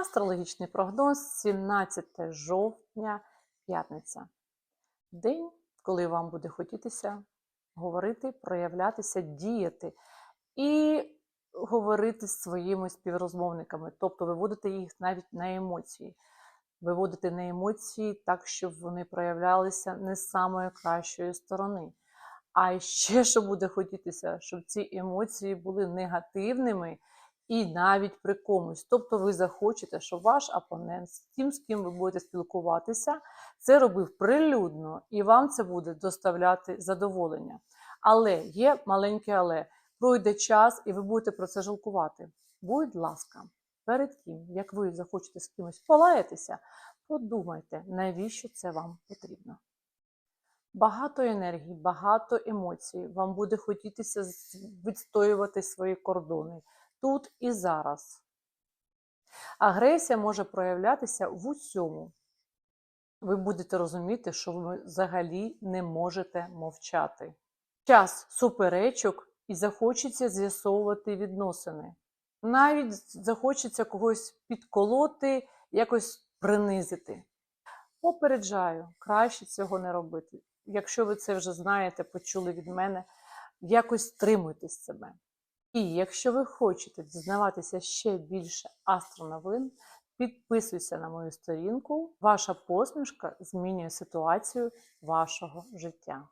Астрологічний прогноз 17 жовтня, п'ятниця. День, коли вам буде хотітися говорити, проявлятися, діяти і говорити з своїми співрозмовниками, тобто виводити їх навіть на емоції. Виводити на емоції так, щоб вони проявлялися не з самої кращої сторони. А ще що буде хотітися, щоб ці емоції були негативними і навіть при комусь. Тобто ви захочете, щоб ваш опонент з тим, з ким ви будете спілкуватися, це робив прилюдно, і вам це буде доставляти задоволення. Але є маленьке але. Пройде час, і ви будете про це жалкувати. Будь ласка, перед тим, як ви захочете з кимось полаятися, подумайте, навіщо це вам потрібно. Багато енергії, багато емоцій. Вам буде хотітися відстоювати свої кордони тут і зараз. Агресія може проявлятися в усьому. Ви будете розуміти, що ви взагалі не можете мовчати. Час суперечок і захочеться з'ясовувати відносини. Навіть захочеться когось підколоти, якось принизити. Попереджаю, краще цього не робити. Якщо ви це вже знаєте, почули від мене, якось стримуйтесь себе. І якщо ви хочете дізнаватися ще більше астроновин, підписуйся на мою сторінку. Ваша посмішка змінює ситуацію вашого життя.